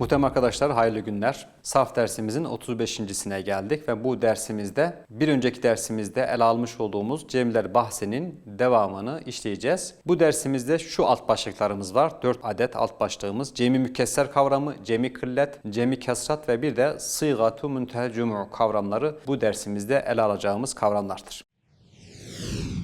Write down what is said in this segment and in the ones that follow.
Muhterem arkadaşlar hayırlı günler. Saf dersimizin 35.sine geldik ve bu dersimizde bir önceki dersimizde ele almış olduğumuz Cemler bahsinin devamını işleyeceğiz. Bu dersimizde şu alt başlıklarımız var. 4 adet alt başlığımız. Cemi mükesser kavramı, cemi kıllet, cemi kesrat ve bir de sığgatu müntehel cumu kavramları bu dersimizde ele alacağımız kavramlardır.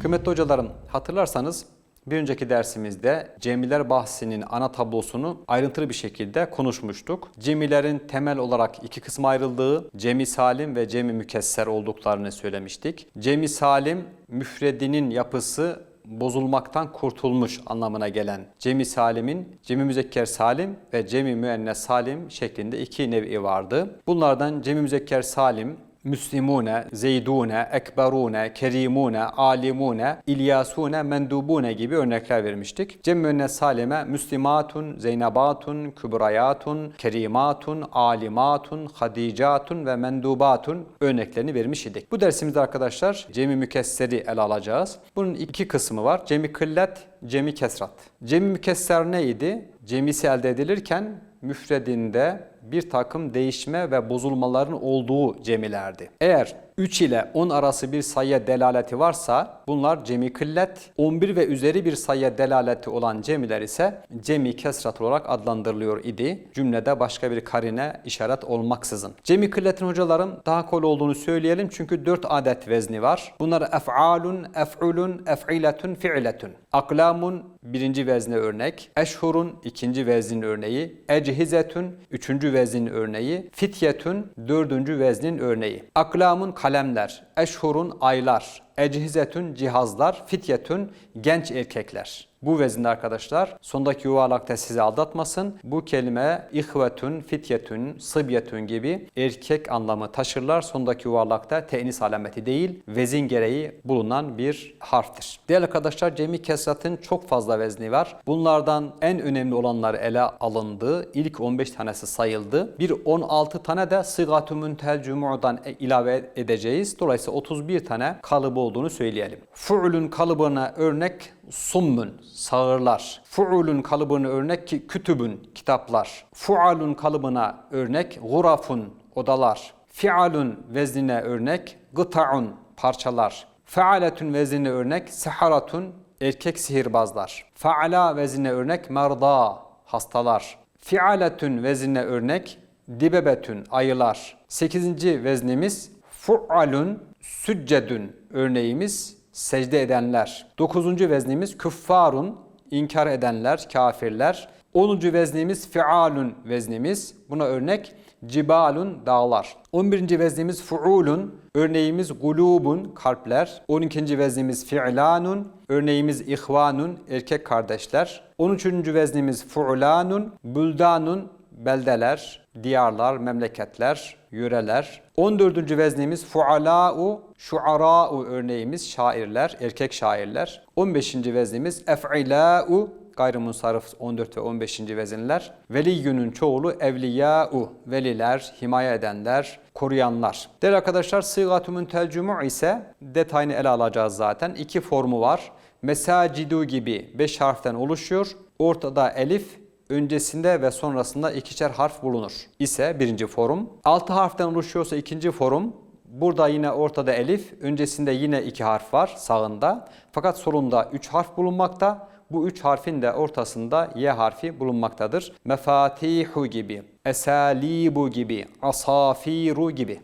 Kıymetli hocalarım hatırlarsanız bir önceki dersimizde cemiler bahsinin ana tablosunu ayrıntılı bir şekilde konuşmuştuk. Cemilerin temel olarak iki kısma ayrıldığı cemi salim ve cemi mükesser olduklarını söylemiştik. Cemi salim müfredinin yapısı bozulmaktan kurtulmuş anlamına gelen cemi salimin cemi müzekker salim ve cemi müennes salim şeklinde iki nevi vardı. Bunlardan cemi müzekker salim Müslimune, Zeydune, Ekberune, Kerimune, Alimune, İlyasune, Mendubune gibi örnekler vermiştik. Cem müennes salime Müslimatun, Zeynebatun, Kübrayatun, Kerimatun, Alimatun, Hadicatun ve Mendubatun örneklerini vermiş idik. Bu dersimizde arkadaşlar cemi mükesseri ele alacağız. Bunun iki kısmı var. Cemi kıllet, cemi kesrat. Cemi mükesser neydi? Cemisi elde edilirken müfredinde bir takım değişme ve bozulmaların olduğu cemilerdi. Eğer 3 ile 10 arası bir sayıya delaleti varsa bunlar cemi kıllet, 11 ve üzeri bir sayıya delaleti olan cemiler ise cemi kesrat olarak adlandırılıyor idi. Cümlede başka bir karine işaret olmaksızın. Cemi kılletin hocalarım daha kolay olduğunu söyleyelim çünkü 4 adet vezni var. Bunlar ef'alun, ef'ulun, ef'iletun, fi'letun. Aklamun birinci vezne örnek, eşhurun ikinci veznin örneği, ecihizetun üçüncü veznin örneği, fityetun dördüncü veznin örneği. Aklamun kalemler, eşhurun aylar, ecihizetun cihazlar, fityetun genç erkekler. Bu vezinde arkadaşlar sondaki yuvarlakta sizi aldatmasın. Bu kelime ihvetun, fityetun, sıbyetun gibi erkek anlamı taşırlar. Sondaki yuvarlakta tenis alameti değil, vezin gereği bulunan bir harftir. Değerli arkadaşlar cemi kesratın çok fazla vezni var. Bunlardan en önemli olanlar ele alındı. İlk 15 tanesi sayıldı. Bir 16 tane de sıgatü müntel cumu'dan ilave edeceğiz. Dolayısıyla 31 tane kalıbı olduğunu söyleyelim. Fu'lun kalıbına örnek summun, sağırlar. Fu'ulun kalıbına örnek ki kütübün, kitaplar. Fu'alun kalıbına örnek gurafun, odalar. Fi'alun veznine örnek gıta'un, parçalar. Fealetun veznine örnek seharatun, erkek sihirbazlar. Feala veznine örnek merda, hastalar. Fialetun veznine örnek dibebetün, ayılar. Sekizinci veznimiz fu'alun, süccedün örneğimiz secde edenler. Dokuzuncu veznimiz küffarun, inkar edenler, kafirler. Onuncu veznimiz fialun veznimiz. Buna örnek cibalun dağlar. On birinci veznimiz fuulun, örneğimiz gulubun kalpler. On ikinci veznimiz fi'lanun, örneğimiz ihvanun erkek kardeşler. On üçüncü veznimiz fu'lanun, buldanun beldeler, diyarlar, memleketler, yöreler. 14. veznimiz fuala'u, şuara'u örneğimiz şairler, erkek şairler. 15. veznimiz ef'ila'u, gayrimunsarif 14 ve 15. vezinler. Veliyünün çoğulu evliya'u, veliler, himaye edenler, koruyanlar. Değerli arkadaşlar sıgatü müntel cumu ise detayını ele alacağız zaten. İki formu var. Mesacidu gibi 5 harften oluşuyor. Ortada elif, öncesinde ve sonrasında ikişer harf bulunur ise birinci forum. Altı harften oluşuyorsa ikinci forum. Burada yine ortada elif, öncesinde yine iki harf var sağında. Fakat solunda üç harf bulunmakta. Bu üç harfin de ortasında Y harfi bulunmaktadır. Mefatihu gibi, esalibu gibi, asafiru gibi.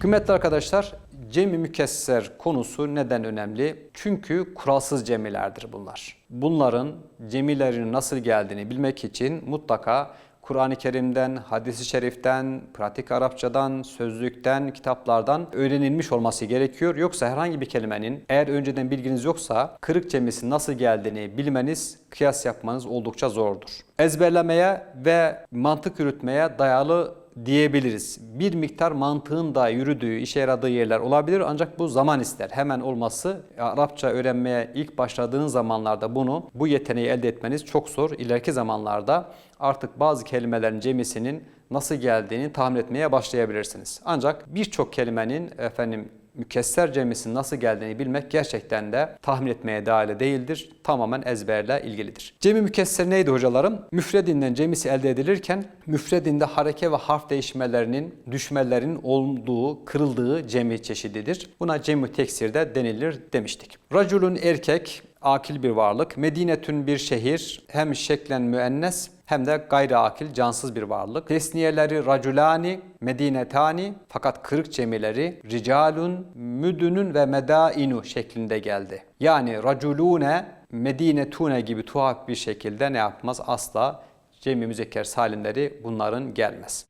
Kıymetli arkadaşlar, cemi mükesser konusu neden önemli? Çünkü kuralsız cemilerdir bunlar. Bunların cemilerin nasıl geldiğini bilmek için mutlaka Kur'an-ı Kerim'den, hadis-i şeriften, pratik Arapçadan, sözlükten, kitaplardan öğrenilmiş olması gerekiyor. Yoksa herhangi bir kelimenin eğer önceden bilginiz yoksa kırık cemisi nasıl geldiğini bilmeniz, kıyas yapmanız oldukça zordur. Ezberlemeye ve mantık yürütmeye dayalı diyebiliriz. Bir miktar mantığın da yürüdüğü, işe yaradığı yerler olabilir ancak bu zaman ister. Hemen olması Arapça öğrenmeye ilk başladığın zamanlarda bunu, bu yeteneği elde etmeniz çok zor. İleriki zamanlarda artık bazı kelimelerin cemisinin nasıl geldiğini tahmin etmeye başlayabilirsiniz. Ancak birçok kelimenin efendim mükesser cemisinin nasıl geldiğini bilmek gerçekten de tahmin etmeye dahil değildir. Tamamen ezberle ilgilidir. Cemi mükesser neydi hocalarım? Müfredinden cemisi elde edilirken müfredinde hareke ve harf değişmelerinin, düşmelerinin olduğu, kırıldığı cemi çeşididir. Buna cemi teksirde denilir demiştik. Raculun erkek, akil bir varlık. Medinetün bir şehir, hem şeklen müennes hem de gayri akil, cansız bir varlık. Tesniyeleri raculani, medinetani fakat kırık cemileri ricalun, müdünün ve medainu şeklinde geldi. Yani raculune, medinetune gibi tuhaf bir şekilde ne yapmaz? Asla cemi müzekker salimleri bunların gelmez.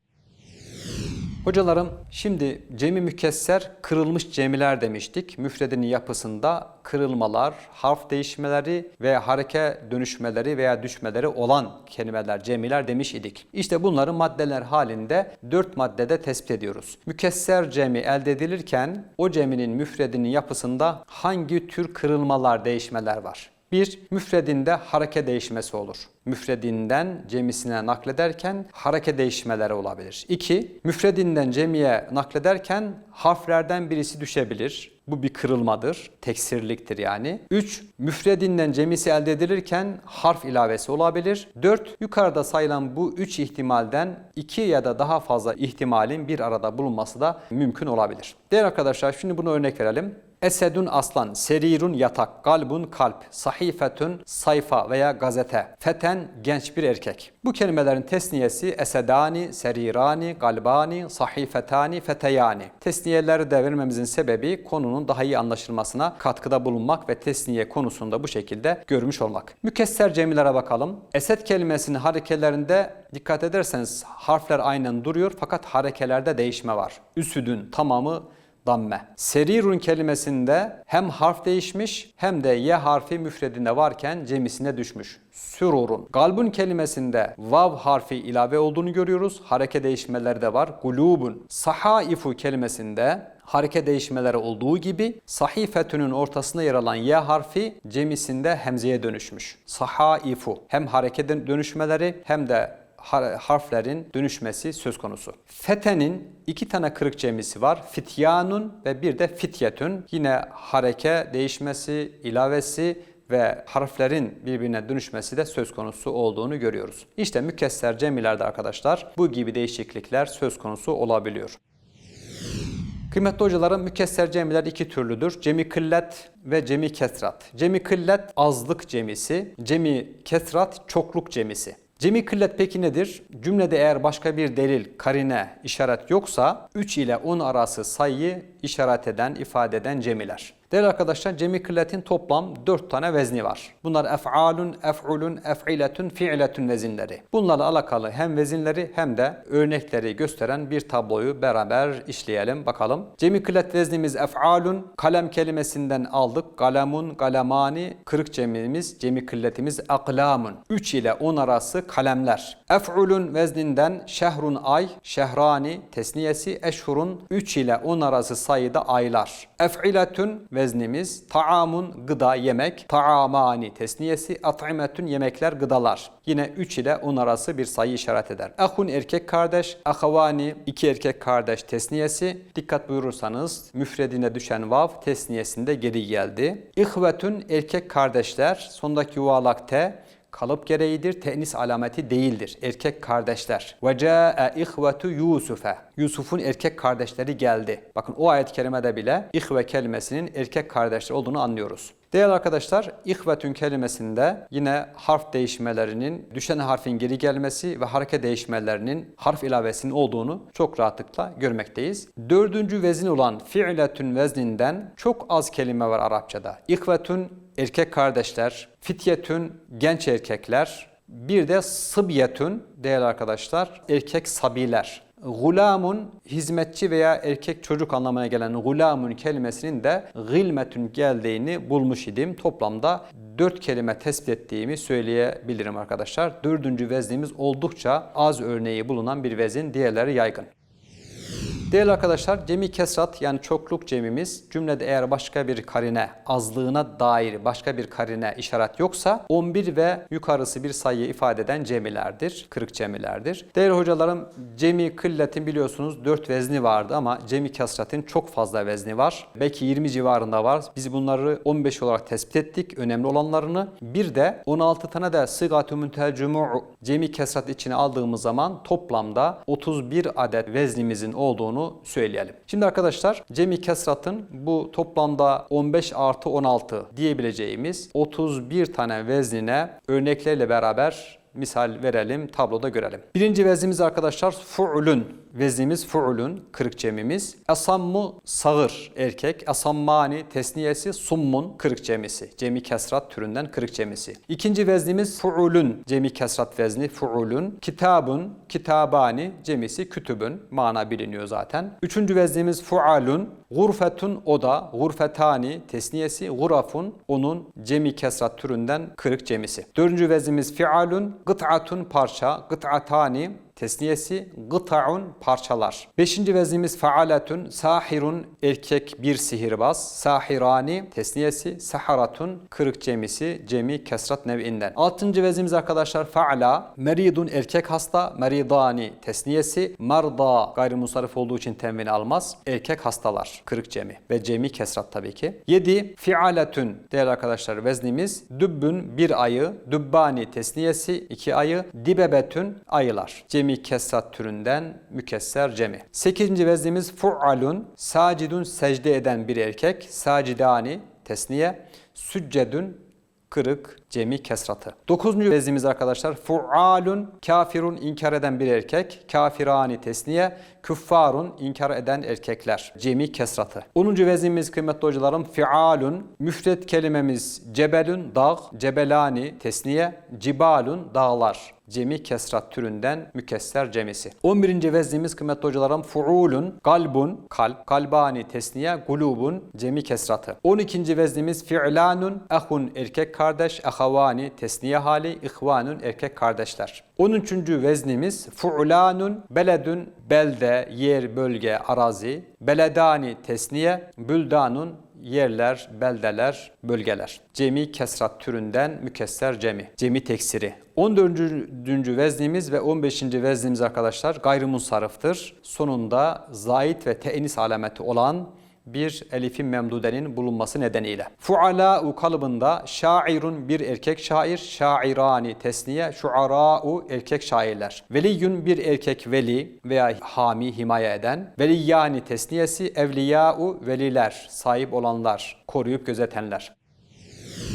Hocalarım şimdi cemi mükesser kırılmış cemiler demiştik. Müfredinin yapısında kırılmalar, harf değişmeleri ve hareke dönüşmeleri veya düşmeleri olan kelimeler, cemiler demiş idik. İşte bunları maddeler halinde dört maddede tespit ediyoruz. Mükesser cemi elde edilirken o ceminin müfredinin yapısında hangi tür kırılmalar, değişmeler var? Bir, müfredinde hareke değişmesi olur. Müfredinden cemisine naklederken hareke değişmeleri olabilir. İki, müfredinden cemiye naklederken harflerden birisi düşebilir. Bu bir kırılmadır, teksirliktir yani. 3. Müfredinden cemisi elde edilirken harf ilavesi olabilir. 4. Yukarıda sayılan bu 3 ihtimalden 2 ya da daha fazla ihtimalin bir arada bulunması da mümkün olabilir. Değerli arkadaşlar şimdi bunu örnek verelim. Esedun aslan, serirun yatak, galbun kalp, sahifetun sayfa veya gazete, feten genç bir erkek. Bu kelimelerin tesniyesi esedani, serirani, galbani, sahifetani, feteyani. Tesniyeleri de vermemizin sebebi konunun daha iyi anlaşılmasına katkıda bulunmak ve tesniye konusunda bu şekilde görmüş olmak. Mükesser cemilere bakalım. Esed kelimesinin harekelerinde dikkat ederseniz harfler aynen duruyor fakat harekelerde değişme var. Üsüdün tamamı damme. Serirun kelimesinde hem harf değişmiş hem de ye harfi müfredinde varken cemisine düşmüş. Sürurun. Galbun kelimesinde vav harfi ilave olduğunu görüyoruz. Hareke değişmeleri de var. Gulubun. Sahaifu kelimesinde hareke değişmeleri olduğu gibi sahifetünün ortasında yer alan y harfi cemisinde hemzeye dönüşmüş. Sahaifu. Hem hareke dönüşmeleri hem de harflerin dönüşmesi söz konusu. Fetenin iki tane kırık cemisi var. Fityanun ve bir de fityetün. Yine hareke değişmesi, ilavesi ve harflerin birbirine dönüşmesi de söz konusu olduğunu görüyoruz. İşte mükesser cemilerde arkadaşlar bu gibi değişiklikler söz konusu olabiliyor. Kıymetli hocalarım mükesser cemiler iki türlüdür. Cemi kıllet ve cemi kesrat. Cemi kıllet azlık cemisi, cemi kesrat çokluk cemisi. Cemi kıllet peki nedir? Cümlede eğer başka bir delil, karine, işaret yoksa 3 ile 10 arası sayıyı işaret eden, ifade eden cemiler. Değerli arkadaşlar cemi kılletin toplam 4 tane vezni var. Bunlar ef'alun, ef'ulun, ef'iletun, fi'letun vezinleri. Bunlarla alakalı hem vezinleri hem de örnekleri gösteren bir tabloyu beraber işleyelim bakalım. Cemi kıllet veznimiz ef'alun, kalem kelimesinden aldık. Kalemun, kalemani, kırık cemimiz, cemi kılletimiz aklamun. 3 ile 10 arası kalemler. Ef'ulun vezninden şehrun ay, şehrani, tesniyesi eşhurun 3 ile 10 arası sayıda aylar. Ef'iletun veznimiz taamun gıda yemek, taamani tesniyesi at'imetun yemekler gıdalar. Yine 3 ile 10 arası bir sayı işaret eder. Ahun erkek kardeş, ahavani iki erkek kardeş tesniyesi. Dikkat buyurursanız müfredine düşen vav tesniyesinde geri geldi. İhvetun erkek kardeşler sondaki yuvarlak te kalıp gereğidir, tenis alameti değildir. Erkek kardeşler. Ve ca'e ihvetu Yusuf'e. Yusuf'un erkek kardeşleri geldi. Bakın o ayet-i kerimede bile ihve kelimesinin erkek kardeşler olduğunu anlıyoruz. Değerli arkadaşlar, ihvetün kelimesinde yine harf değişmelerinin, düşen harfin geri gelmesi ve hareket değişmelerinin harf ilavesinin olduğunu çok rahatlıkla görmekteyiz. Dördüncü vezin olan fi'letün vezninden çok az kelime var Arapçada. İhvetün erkek kardeşler, fityetün genç erkekler, bir de sıbyetün değerli arkadaşlar erkek sabiler. Gulamun hizmetçi veya erkek çocuk anlamına gelen gulamun kelimesinin de gılmetün geldiğini bulmuş idim. Toplamda dört kelime tespit ettiğimi söyleyebilirim arkadaşlar. Dördüncü veznimiz oldukça az örneği bulunan bir vezin, diğerleri yaygın. Değerli arkadaşlar cemi kesrat yani çokluk cemimiz cümlede eğer başka bir karine azlığına dair başka bir karine işaret yoksa 11 ve yukarısı bir sayıyı ifade eden cemilerdir. Kırık cemilerdir. Değerli hocalarım cemi kılletin biliyorsunuz 4 vezni vardı ama cemi kesratin çok fazla vezni var. Belki 20 civarında var. Biz bunları 15 olarak tespit ettik. Önemli olanlarını. Bir de 16 tane de sıgatü müntel cumu'u cemi kesrat içine aldığımız zaman toplamda 31 adet veznimizin olduğunu söyleyelim. Şimdi arkadaşlar cemi kesratın bu toplamda 15 artı 16 diyebileceğimiz 31 tane veznine örneklerle beraber misal verelim, tabloda görelim. Birinci veznimiz arkadaşlar fu'lun. Veznimiz fu'lun, kırık cemimiz. Asammu sağır erkek. Asammani tesniyesi summun kırık cemisi. Cemi kesrat türünden kırık cemisi. İkinci veznimiz fu'ulun. Cemi kesrat vezni fu'ulun. Kitabun, kitabani cemisi kütübün. Mana biliniyor zaten. Üçüncü veznimiz fu'alun. Gurfetun oda, gurfetani tesniyesi, gurafun onun cemi kesrat türünden kırık cemisi. Dördüncü veznimiz fi'alun, gıt'atun parça, gıt'atani tesniyesi gıta'un parçalar. Beşinci veznimiz faaletun, sahirun erkek bir sihirbaz, sahirani tesniyesi, saharatun kırık cemisi, cemi kesrat nev'inden. Altıncı veznimiz arkadaşlar faala, meridun erkek hasta, meridani tesniyesi, marda gayrimusarif olduğu için tenvini almaz, erkek hastalar kırık cemi ve cemi kesrat tabii ki. Yedi fialetun değerli arkadaşlar veznimiz, dübbün bir ayı, dübbani tesniyesi iki ayı, dibebetün ayılar. Cemi kesrat türünden mükesser cemi. Sekizinci veznimiz fu'alun, sacidun secde eden bir erkek, sacidani tesniye, süccedün kırık cemi kesratı. Dokuzuncu veznimiz arkadaşlar fu'alun kafirun inkar eden bir erkek, kafirani tesniye, küffarun inkar eden erkekler. Cemi kesratı. Onuncu veznimiz kıymetli hocalarım fi'alun müfret kelimemiz cebelun dağ, cebelani tesniye, cibalun dağlar cemi kesrat türünden mükesser cemisi. 11. veznimiz kıymetli hocalarım fuulun, galbun, kalp, kalbani tesniye, gulubun cemi kesratı. 12. veznimiz fi'lanun, ahun erkek kardeş, ahavani tesniye hali, ihvanun erkek kardeşler. 13. veznimiz fu'lanun, beledun, belde, yer, bölge, arazi, beledani tesniye, büldanun yerler, beldeler, bölgeler. Cemi kesrat türünden mükesser cemi. Cemi teksiri. 14. veznimiz ve 15. veznimiz arkadaşlar gayrimunsarıftır. Sonunda zait ve te'nis alameti olan bir elifin memdudenin bulunması nedeniyle. Fuala'u kalıbında şairun bir erkek şair, şairani tesniye, şuara'u erkek şairler. Veliyun bir erkek veli veya hami himaye eden. Veliyani tesniyesi, evliya'u veliler, sahip olanlar, koruyup gözetenler.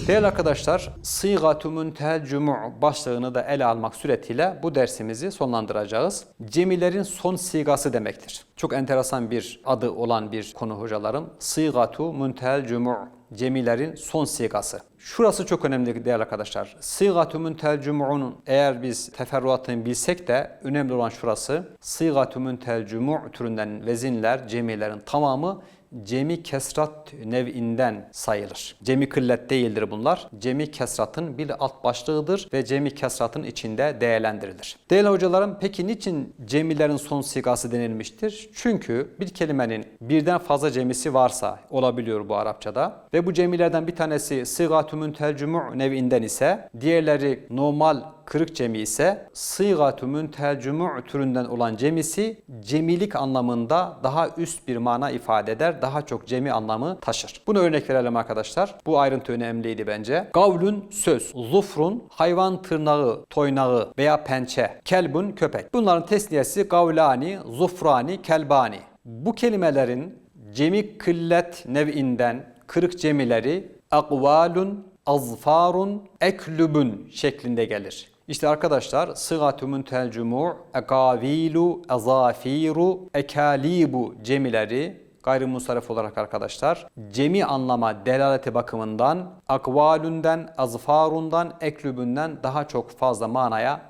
Değerli arkadaşlar, Sîgatu Muntehel Cumu' başlığını da ele almak suretiyle bu dersimizi sonlandıracağız. Cemilerin son sigası demektir. Çok enteresan bir adı olan bir konu hocalarım. Sîgatu Muntehel Cumu' Cemilerin son sigası. Şurası çok önemli değerli arkadaşlar. Sîgatu Muntehel Cumu'nun eğer biz teferruatını bilsek de önemli olan şurası. Sîgatu Muntehel Cumu' türünden vezinler, cemilerin tamamı cemi kesrat nev'inden sayılır. Cemi kıllet değildir bunlar. Cemi kesratın bir alt başlığıdır ve cemi kesratın içinde değerlendirilir. Değerli hocalarım peki niçin cemilerin son sigası denilmiştir? Çünkü bir kelimenin birden fazla cemisi varsa olabiliyor bu Arapçada ve bu cemilerden bir tanesi sıgatü müntelcümü nev'inden ise diğerleri normal kırık cemi ise sıygatü müntelcümü türünden olan cemisi cemilik anlamında daha üst bir mana ifade eder. Daha çok cemi anlamı taşır. Bunu örnek verelim arkadaşlar. Bu ayrıntı önemliydi bence. Gavlun söz, zufrun hayvan tırnağı, toynağı veya pençe, kelbun köpek. Bunların tesniyesi gavlani, zufrani, kelbani. Bu kelimelerin cemi kıllet nev'inden kırık cemileri akvalun, azfarun, eklübün şeklinde gelir. İşte arkadaşlar sıgatü müntel cumur, ekavilu, azafiru, ekalibu cemileri gayrimusarif olarak arkadaşlar cemi anlama delaleti bakımından akvalünden, azfarundan, eklübünden daha çok fazla manaya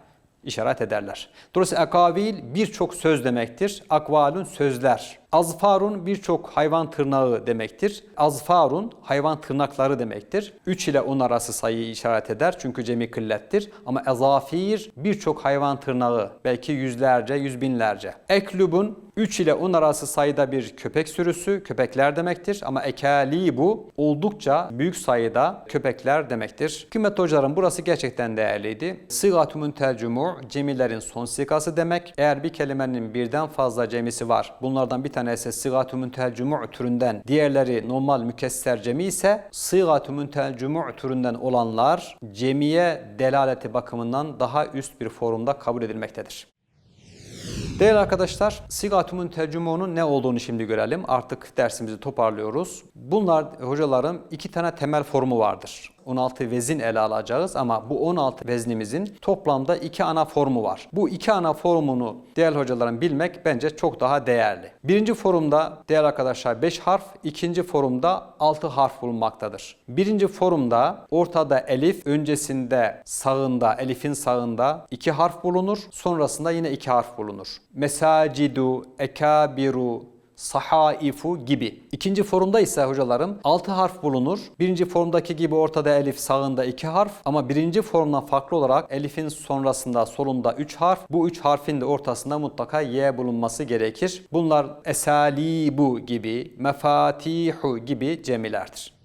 işaret ederler. Dolayısıyla akavil birçok söz demektir. Akvalun sözler. Azfarun birçok hayvan tırnağı demektir. Azfarun hayvan tırnakları demektir. 3 ile 10 arası sayıyı işaret eder çünkü cemi kıllettir. Ama ezafir birçok hayvan tırnağı belki yüzlerce, yüz binlerce. Eklubun 3 ile 10 arası sayıda bir köpek sürüsü, köpekler demektir. Ama ekali bu oldukça büyük sayıda köpekler demektir. Kıymetli hocalarım burası gerçekten değerliydi. Sıgatü müntercumu cemilerin son sigası demek. Eğer bir kelimenin birden fazla cemisi var. Bunlardan bir tanesi sıgatü müntercumu türünden, diğerleri normal mükesser cemi ise sıgatü müntercumu türünden olanlar cemiye delaleti bakımından daha üst bir forumda kabul edilmektedir. Değerli arkadaşlar, sigatumun tercümonun ne olduğunu şimdi görelim. Artık dersimizi toparlıyoruz. Bunlar hocalarım iki tane temel formu vardır. 16 vezin ele alacağız ama bu 16 veznimizin toplamda iki ana formu var. Bu iki ana formunu değerli hocalarım bilmek bence çok daha değerli. Birinci forumda değerli arkadaşlar 5 harf, ikinci forumda 6 harf bulunmaktadır. Birinci forumda ortada elif, öncesinde sağında, elifin sağında iki harf bulunur, sonrasında yine iki harf bulunur. Mesacidu, ekabiru, sahaifu gibi. İkinci forumda ise hocalarım 6 harf bulunur. Birinci formdaki gibi ortada elif sağında 2 harf ama birinci formdan farklı olarak elifin sonrasında solunda 3 harf. Bu 3 harfin de ortasında mutlaka y bulunması gerekir. Bunlar esalibu gibi, mefatihu gibi cemilerdir.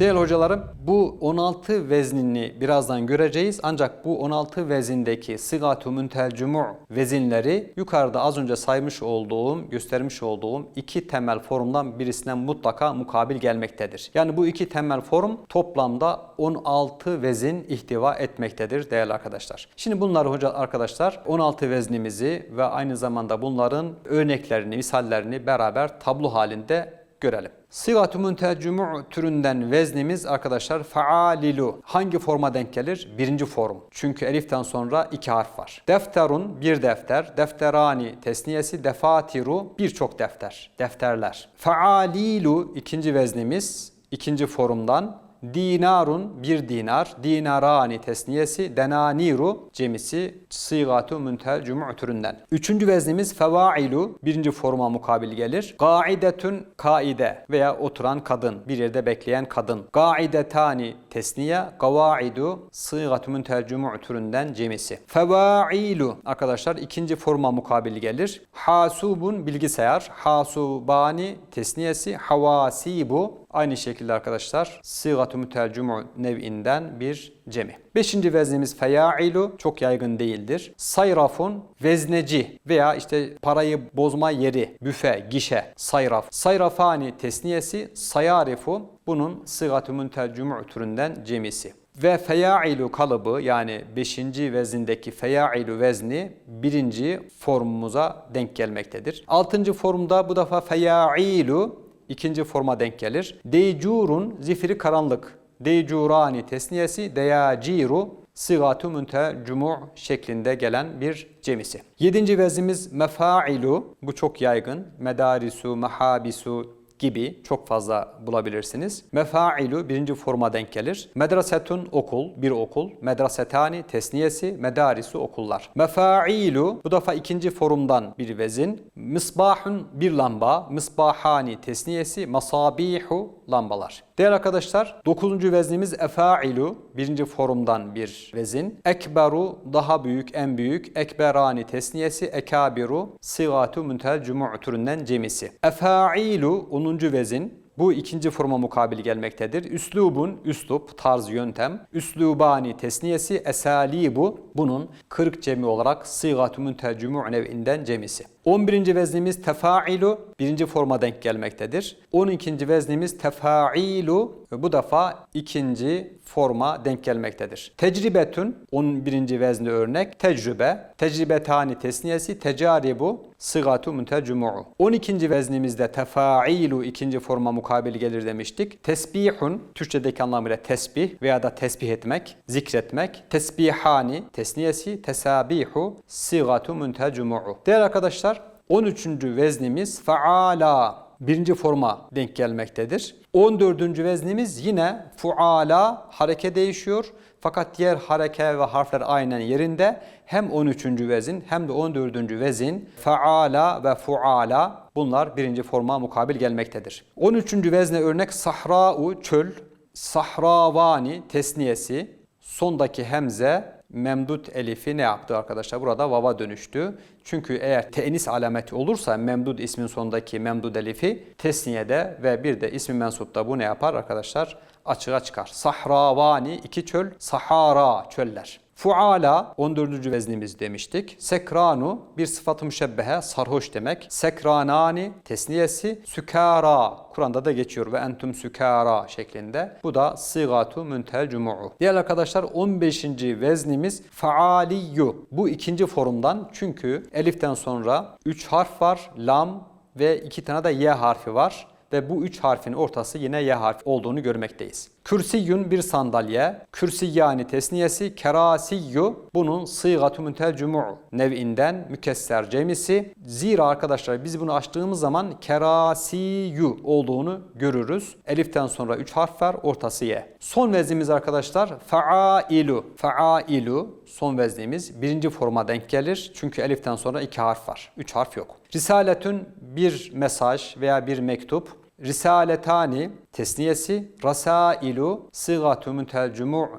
Değerli hocalarım bu 16 veznini birazdan göreceğiz. Ancak bu 16 vezindeki sigatu müntelcumu vezinleri yukarıda az önce saymış olduğum, göstermiş olduğum iki temel formdan birisinden mutlaka mukabil gelmektedir. Yani bu iki temel form toplamda 16 vezin ihtiva etmektedir değerli arkadaşlar. Şimdi bunları hoca arkadaşlar 16 veznimizi ve aynı zamanda bunların örneklerini, misallerini beraber tablo halinde görelim. Sigat-ı müntecümü türünden veznimiz arkadaşlar faalilu. Hangi forma denk gelir? Birinci form. Çünkü eliften sonra iki harf var. Defterun bir defter. Defterani tesniyesi. Defatiru birçok defter. Defterler. Faalilu ikinci veznimiz. ikinci forumdan Dinarun bir dinar, dinarani tesniyesi, denaniru cemisi, sigatu müntel cum'u türünden. Üçüncü veznimiz fevailu birinci forma mukabil gelir. Gaidetün kaide veya oturan kadın, bir yerde bekleyen kadın. Gaidetani tesniye, gavaidu sigatu müntel cum'u türünden cemisi. Fevailu arkadaşlar ikinci forma mukabil gelir. Hasubun bilgisayar, hasubani tesniyesi, havasibu Aynı şekilde arkadaşlar sigatu mütercumu nev'inden bir cemi. Beşinci veznimiz feyailu çok yaygın değildir. Sayrafun vezneci veya işte parayı bozma yeri, büfe, gişe, sayraf. Sayrafani tesniyesi, sayarifu bunun sigatu mütercumu türünden cemisi. Ve feyailu kalıbı yani 5. vezindeki feyailu vezni birinci formumuza denk gelmektedir. 6. formda bu defa feyailu ikinci forma denk gelir. Deycurun zifiri karanlık. Deycurani tesniyesi deyaciru sigatu münte cumu şeklinde gelen bir cemisi. Yedinci vezimiz mefailu. Bu çok yaygın. Medarisu, mehabisu, gibi çok fazla bulabilirsiniz. Mefailu birinci forma denk gelir. Medrasetun okul, bir okul. Medrasetani tesniyesi, medarisu okullar. Mefailu bu defa ikinci forumdan bir vezin. Misbahun bir lamba, misbahani tesniyesi, masabihu lambalar. Değerli arkadaşlar 9. veznimiz efailu birinci forumdan bir vezin. Ekberu daha büyük en büyük. Ekberani tesniyesi ekabiru sigatu müntel cumu türünden cemisi. Efailu 10. vezin bu ikinci forma mukabil gelmektedir. Üslubun, üslup, tarz, yöntem. Üslubani tesniyesi, esalibu bunun 40 cemi olarak sigatü müntecümü nev'inden cemisi. 11. veznimiz tefailu birinci forma denk gelmektedir. 12. veznimiz tefailu bu defa ikinci forma denk gelmektedir. Tecrübetün 11. vezni örnek tecrübe, tecrübetani tesniyesi, tecaribu, sigatu müntecumu'u. 12. veznimizde tefailu ikinci forma mukabil gelir demiştik. Tesbihun Türkçedeki anlamıyla tesbih veya da tesbih etmek, zikretmek. Tesbihani tesniyesi, tesabihu, sigatu müntecumu'u. Değerli arkadaşlar 13. veznimiz faala birinci forma denk gelmektedir. 14. veznimiz yine fuala hareke değişiyor. Fakat diğer hareke ve harfler aynen yerinde. Hem 13. vezin hem de 14. vezin faala ve fuala bunlar birinci forma mukabil gelmektedir. 13. vezne örnek sahra'u çöl, sahravani tesniyesi, sondaki hemze memdut elifi ne yaptı arkadaşlar? Burada vava dönüştü. Çünkü eğer tenis alameti olursa memdud ismin sonundaki memdud elifi tesniyede ve bir de ismi mensupta bu ne yapar arkadaşlar? Açığa çıkar. Sahravani iki çöl, sahara çöller. Fuala 14. veznimiz demiştik. Sekranu bir sıfatı müşebbehe sarhoş demek. Sekranani tesniyesi sükara Kur'an'da da geçiyor ve entüm sükara şeklinde. Bu da sigatu müntel cumu'u. Diğer arkadaşlar 15. veznimiz faaliyyu. Bu ikinci forumdan çünkü eliften sonra 3 harf var. Lam ve iki tane de y harfi var ve bu üç harfin ortası yine y harfi olduğunu görmekteyiz. Kürsiyün bir sandalye, kürsiyani tesniyesi, kerasiyyu bunun sıygatü müntel cumu'u nev'inden mükesser cemisi. Zira arkadaşlar biz bunu açtığımız zaman kerasiyyu olduğunu görürüz. Eliften sonra üç harf var, ortası ye. Son veznimiz arkadaşlar faailu. Faailu son veznimiz birinci forma denk gelir. Çünkü eliften sonra iki harf var. Üç harf yok. Risaletün bir mesaj veya bir mektup. Risaletani tesniyesi rasailu sığatu müntel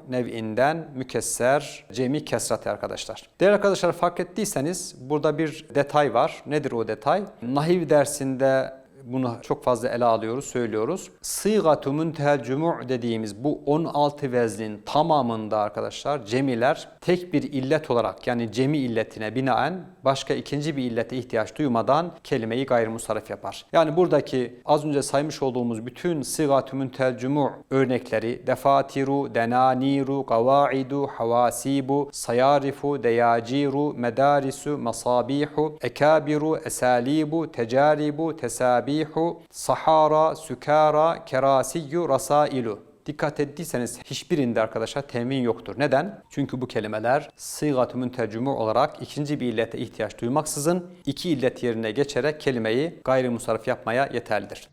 nev'inden mükesser cemi kesrati arkadaşlar. Değerli arkadaşlar fark ettiyseniz burada bir detay var. Nedir o detay? Nahiv dersinde bunu çok fazla ele alıyoruz, söylüyoruz. Sığatu müntehel cumu' dediğimiz bu 16 veznin tamamında arkadaşlar cemiler tek bir illet olarak yani cemi illetine binaen başka ikinci bir illete ihtiyaç duymadan kelimeyi gayrimusarif yapar. Yani buradaki az önce saymış olduğumuz bütün sığatu müntehel cumu' örnekleri defatiru, denaniru, gavaidu, havasibu, sayarifu, deyaciru, medarisu, masabihu, ekabiru, esalibu, tecaribu, tesabi sabihu, sahara, sükara, kerasiyyu, rasailu. Dikkat ettiyseniz hiçbirinde arkadaşlar temin yoktur. Neden? Çünkü bu kelimeler sıygat-ı müntercümü olarak ikinci bir illete ihtiyaç duymaksızın iki illet yerine geçerek kelimeyi gayrimusarif yapmaya yeterlidir.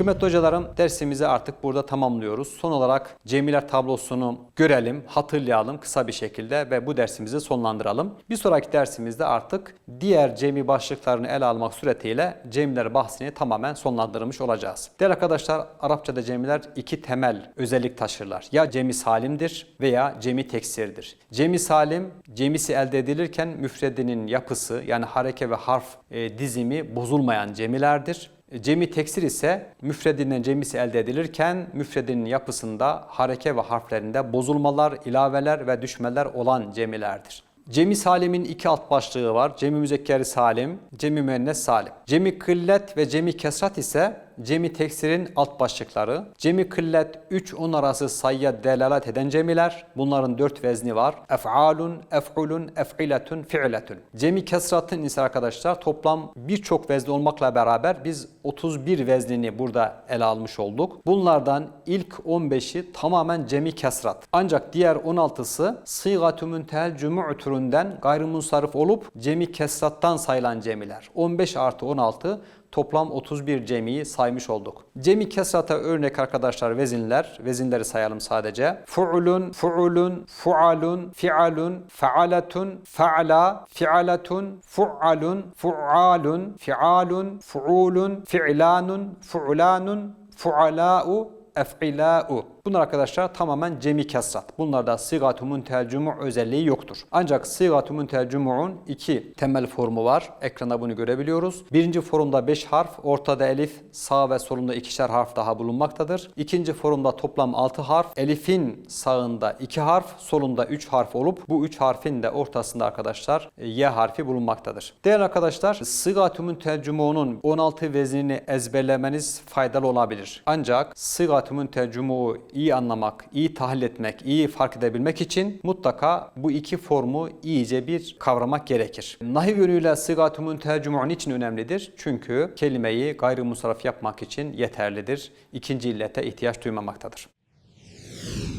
Kıymetli hocalarım dersimizi artık burada tamamlıyoruz. Son olarak cemiler tablosunu görelim, hatırlayalım kısa bir şekilde ve bu dersimizi sonlandıralım. Bir sonraki dersimizde artık diğer cemi başlıklarını ele almak suretiyle cemiler bahsini tamamen sonlandırmış olacağız. Değerli arkadaşlar Arapçada cemiler iki temel özellik taşırlar. Ya cemi salimdir veya cemi teksirdir. Cemi salim cemisi elde edilirken müfredinin yapısı yani hareke ve harf e, dizimi bozulmayan cemilerdir. Cemi teksir ise müfredinden cemisi elde edilirken müfredinin yapısında hareke ve harflerinde bozulmalar, ilaveler ve düşmeler olan cemilerdir. Cemi salimin iki alt başlığı var. Cemi müzekkeri salim, cemi müennes salim. Cemi kıllet ve cemi kesrat ise cemi teksirin alt başlıkları. Cemi kıllet 3-10 arası sayıya delalet eden cemiler. Bunların 4 vezni var. Ef'alun, ef'ulun, ef'iletun, fi'letun. Cemi kesratın ise arkadaşlar toplam birçok vezni olmakla beraber biz 31 veznini burada ele almış olduk. Bunlardan ilk 15'i tamamen cemi kesrat. Ancak diğer 16'sı sıygatü müntehel cümü türünden gayrimunsarif olup cemi kesrattan sayılan cemiler. 15 artı 16 toplam 31 cemiyi saymış olduk. Cemi kesrata örnek arkadaşlar vezinler. Vezinleri sayalım sadece. Fu'ulun, fu'ulun, fu'alun, fi'alun, fa'alatun, fa'la, fi'alatun, fu'alun, fu'alun, fi'alun, fu'ulun, fi'lanun, fu'lanun, fu'ala'u, ef'ilâ'u. Bunlar arkadaşlar tamamen cemi kesrat. Bunlarda sıgat-ı muntel cumu' özelliği yoktur. Ancak sıgat-ı muntel cumu'un iki temel formu var. Ekranda bunu görebiliyoruz. Birinci formda 5 harf, ortada elif, sağ ve solunda ikişer harf daha bulunmaktadır. İkinci formda toplam 6 harf, elifin sağında 2 harf, solunda 3 harf olup bu 3 harfin de ortasında arkadaşlar e, y harfi bulunmaktadır. Değerli arkadaşlar, sıgat-ı muntel cumu'nun 16 veznini ezberlemeniz faydalı olabilir. Ancak sıgat-ı muntel cumu'u iyi anlamak, iyi tahlil etmek, iyi fark edebilmek için mutlaka bu iki formu iyice bir kavramak gerekir. Nahiv yönüyle sıgat-ı müntel için önemlidir? Çünkü kelimeyi gayrimusarraf yapmak için yeterlidir. İkinci illete ihtiyaç duymamaktadır.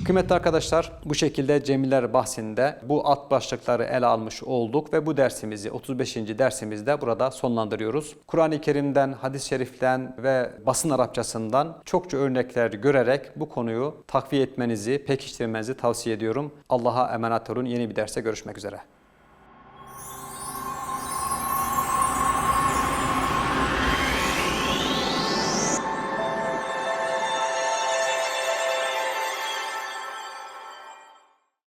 Kıymetli arkadaşlar bu şekilde Cemiller bahsinde bu alt başlıkları ele almış olduk ve bu dersimizi 35. dersimizde burada sonlandırıyoruz. Kur'an-ı Kerim'den, hadis-i şeriften ve basın Arapçasından çokça örnekler görerek bu konuyu takviye etmenizi, pekiştirmenizi tavsiye ediyorum. Allah'a emanet olun. Yeni bir derste görüşmek üzere.